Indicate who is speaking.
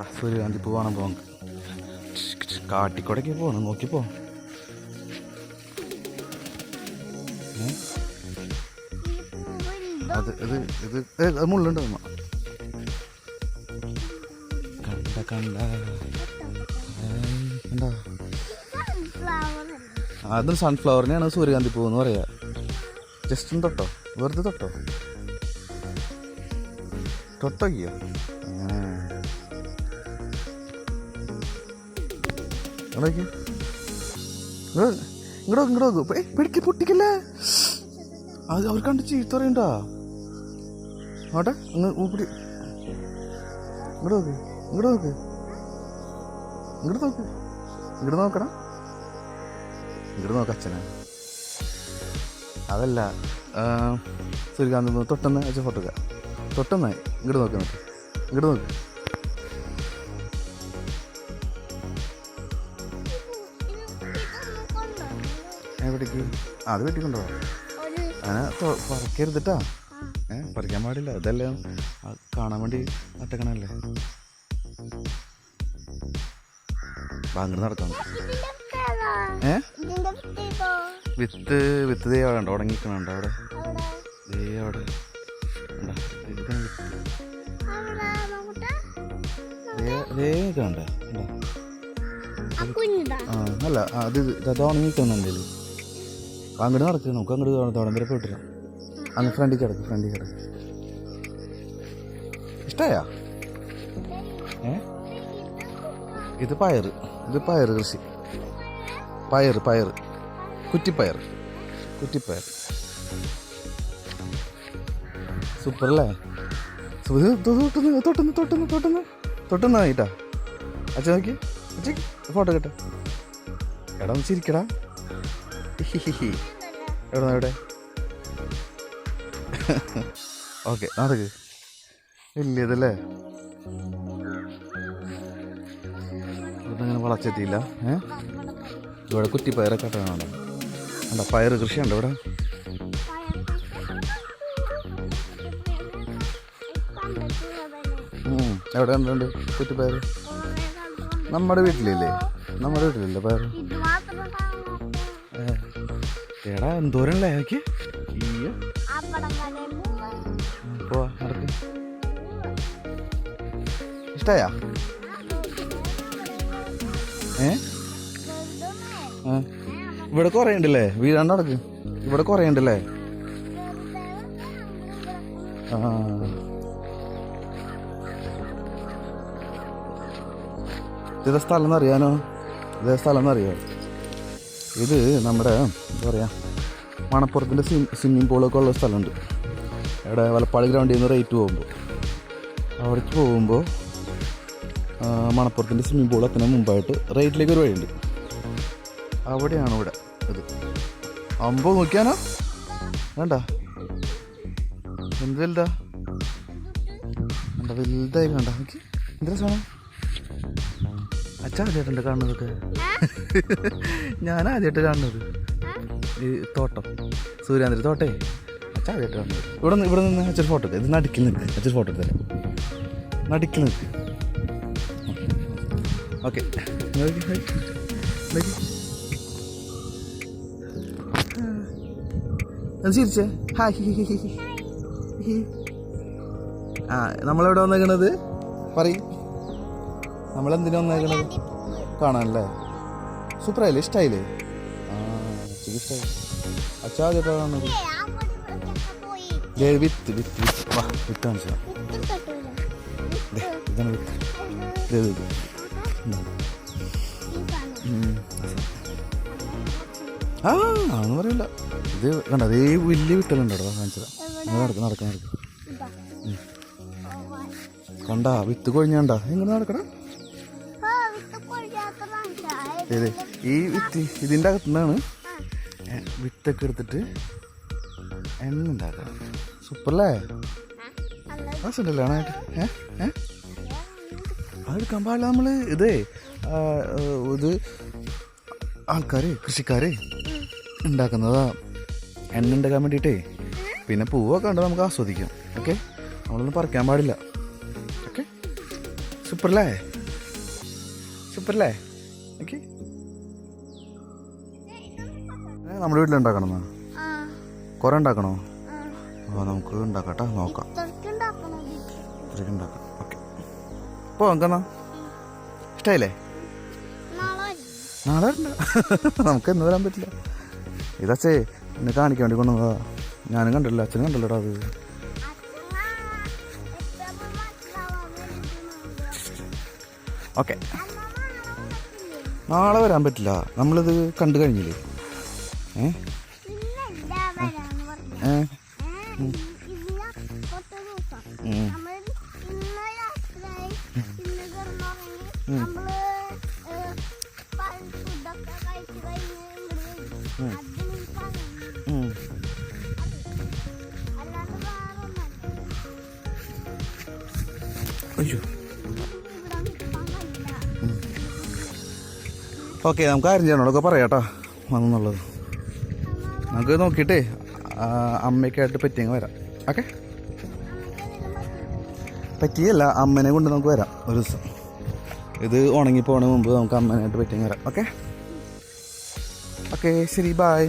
Speaker 1: ആ, സൂര്യകാന്തി പൂ കാട്ടിക്കൂടെയൊക്കെ പോകണം നോക്കിപ്പോ? അത് ഇത് കണ്ട സൺഫ്ലവറിനെയാണ് സൂര്യകാന്തി പൂ എന്ന് പറയാ. ജസ്റ്റ് തൊട്ടോ വെറുതെ തൊട്ടോ. തൊട്ടോക്കിയോ? ഇങ്ങോട്ട് ഇങ്ങോട്ട് ഏ പിടിക്ക് പൊട്ടിക്കല്ലേ. അത് അവർ കണ്ട് ചീത്ത പറയണ്ട ആട്ടെ അങ്ങ് ഊപ്പിടി. ഇങ്ങോട്ട് നോക്ക് ഇങ്ങോട്ട് നോക്ക്. ഇങ്ങോട്ട് നോക്ക്. ഇങ്ങോട്ട് നോക്കണം ഇങ്ങോട്ട് നോക്ക് അച്ഛനെ. അതല്ല സൂര്യകാന്ത് തൊട്ടെന്ന് അച്ഛൻ ഫോട്ടോ തൊട്ടെന്നായി ഇങ്ങോട്ട് നോക്ക് നോക്ക്. ഇങ്ങോട്ട് നോക്ക്. എവിടേക്ക് ആ, അത് വെട്ടിക്കൊണ്ടോ? അങ്ങനെ പറക്കരുതിട്ടാ. ഏ പറിക്കാൻ പാടില്ല. ഇതെല്ലാം കാണാൻ വേണ്ടി നട്ടക്കണല്ലേ ഭയങ്കര നടക്കാം. ഏ? വിത്ത് വിത്ത് ദേ അവിടെ ഉണ്ടോ. ഉടങ്ങിക്കണുണ്ടോ അവിടെ? ദേ അവിടെ. അല്ല അത് ഇത് അത് ഉണങ്ങിക്കുന്നുണ്ട് അങ്ങോട്ട് നടക്കുക നമുക്ക് അങ്ങോട്ട് തോടം വരെ പോയിട്ടില്ല. അങ്ങ് ഫ്രണ്ടിൽ കിടക്ക് ഫ്രണ്ടിൽ കിടക്ക്. ഇഷ്ടമായാ ഏ? ഇത് പയർ ഇത് പയർ കൃഷി. പയർ പയർ കുറ്റിപ്പയർ കുറ്റിപ്പയർ സൂപ്പർ അല്ലേ തൊട്ടുന്ന് തൊട്ടുന്ന് തൊട്ടുന്ന് തൊട്ടുന്ന്. തൊട്ടുന്ന ആയിട്ടാ അച്ഛൻ നോക്കി. അച്ഛൻ ഫോട്ടോ കിട്ടെ എടാ ഒന്ന് ചിരിക്കടാ. എവിടെ എവിടെ ഓക്കെ നടക്ക് ഇതല്ലേ ഇവിടെ അങ്ങനെ വളച്ചെത്തിയില്ല. ഏ? ഇവിടെ കുറ്റി പയറൊക്കെ കാണാം അല്ല പയറ് കൃഷിയുണ്ട് ഇവിടെ. എവിടെ ഉണ്ട് കുറ്റിപ്പയർ നമ്മുടെ വീട്ടിലില്ലേ? നമ്മുടെ വീട്ടിലില്ലേ പയർ. എടാ എന്തോരല്ലേ? നടക്ക്. ഇഷ്ടായാ? ഏ. ഇവിടെ കുറേ ഉണ്ടല്ലേ വീഴാണ്ട് നടക്ക്. ഇവിടെ കുറേ ഉണ്ടല്ലേ ആ. ഇത് സ്ഥലം എന്നറിയാനോ? ഇതേ സ്ഥലം എന്നറിയോ? ഇത് നമ്മുടെ എന്താ പറയുക മണപ്പുറത്തിന്റെ സ്വിമ്മിംഗ് പൂളൊക്കെ ഉള്ള സ്ഥലമുണ്ട്. ഇവിടെ വലപ്പാളി ഗ്രൗണ്ടിൽ നിന്ന് റേറ്റ് പോകുമ്പോൾ അവിടേക്ക് പോകുമ്പോൾ മണപ്പുറത്തിന്റെ സ്വിമ്മിംഗ് പൂൾ എത്തുന്ന മുമ്പായിട്ട് റേറ്റിലേക്ക് ഒരു വഴിയുണ്ട്. അവിടെയാണ് ഇവിടെ ഇത്. അമ്പോ നോക്കിയാനോ? വേണ്ട. എന്ത് വലുതാ? വേണ്ട വലുതായി വേണ്ട. നോക്കി. എന്ത് രസമാണ്. അച്ഛാ ചേട്ടന്റെ കാണുന്നതൊക്കെ ഞാൻ ആദ്യമായിട്ട് കാണുന്നത്. ഈ തോട്ടം. സൂര്യാന്തരി തോട്ടേ. അച്ഛാ ആദ്യമായിട്ട് കാണുന്നത്. ഇവിടെ നിന്ന് ഇവിടെ നിന്ന് അച്ഛൻ ഫോട്ടോ ഇത് നടുക്കിൽ നിൽക്കുക അച്ഛൻ ഫോട്ടോ എടുത്തരാം നടുക്കിൽ നിൽക്കുക ഓക്കെ. ചിരിച്ചേ. ഹായ്. ആ നമ്മളെവിടെ വന്നേക്കണത്? പറയും. നമ്മളെന്തിനാ വന്നേക്കണത്? കാണാനല്ലേ? സൂപ്പറായില്ലേ? ഇഷ്ടായില്ലേ? ആ അച്ഛാ വിത്ത് വിത്ത് വാ കാണിച്ചു ഇതാണ്. ആ അതൊന്നും പറയില്ല. ഇത് കണ്ട അതേ വലിയ വിട്ടലുണ്ട് കേട്ടോ കാണിച്ചതാ. നടക്ക് നടക്ക് നടക്ക്. കണ്ടാ വിത്ത് കൊഴിഞ്ഞാണ്ടാ. എങ്ങനെ നടക്കടാ? ഏത് ഈ വിത്ത് ഇതിന്റെ അകത്തു നിന്നാണ് വിത്തൊക്കെ എടുത്തിട്ട് എണ്ണ ഉണ്ടാക്കാം സൂപ്പറല്ലേ? രസമുണ്ടല്ലേ ആണായിട്ട് ഏ? ഏ അതെടുക്കാൻ പാടില്ല നമ്മൾ ഇതേ ഇത് ആൾക്കാർ കൃഷിക്കാർ ഉണ്ടാക്കുന്നതാ. എണ്ണ ഉണ്ടാക്കാൻ വേണ്ടിയിട്ടേ. പിന്നെ പൂവൊക്കെ ഉണ്ട് നമുക്ക് ആസ്വദിക്കാം. ഓക്കെ? നമ്മളൊന്നും പറിക്കാൻ പാടില്ല. ഓക്കെ? സൂപ്പറല്ലേ? സൂപ്പറല്ലേ? ഓക്കെ? നമ്മുടെ വീട്ടിലുണ്ടാക്കണം കുറെ ഉണ്ടാക്കണോ? അപ്പോൾ നമുക്ക് ഉണ്ടാക്കട്ടെ. നോക്കാം. ഇത്രയ്ക്ക് ഉണ്ടാക്കാം. ഓക്കെ. അപ്പോൾ നമുക്കെന്നാ ഇഷ്ടമായില്ലേ
Speaker 2: നാളെ.
Speaker 1: വരണ്ട. നമുക്ക് എന്ന് വരാൻ പറ്റില്ല. ഇതച്ചേ എന്നെ കാണിക്കാൻ വേണ്ടി കൊണ്ടുവന്നതാ. ഞാനും കണ്ടില്ല അച്ഛനും കണ്ടില്ലടാ അത്. ഓക്കെ.
Speaker 2: നാളെ
Speaker 1: നാളെ വരാൻ പറ്റില്ല. നമ്മളിത് കണ്ടു കഴിഞ്ഞില്ലേ? അയ്യോ. ഓക്കെ നമുക്ക് ആരും ചെയ്യണോടൊക്കെ കേട്ടോ. വന്നെന്നുള്ളത്. നമുക്ക് നോക്കിയിട്ട് അമ്മയ്ക്കായിട്ട് പറ്റിയെങ്കിൽ വരാം. ഓക്കെ? പറ്റിയല്ല അമ്മനെ കൊണ്ട് നമുക്ക് വരാം ഒരു ദിവസം. ഇത് ഉണങ്ങി പോണ മുമ്പ് നമുക്ക് അമ്മനായിട്ട് പറ്റിയെങ്കിൽ വരാം. ഓക്കെ? ഓക്കെ ശരി ബായ്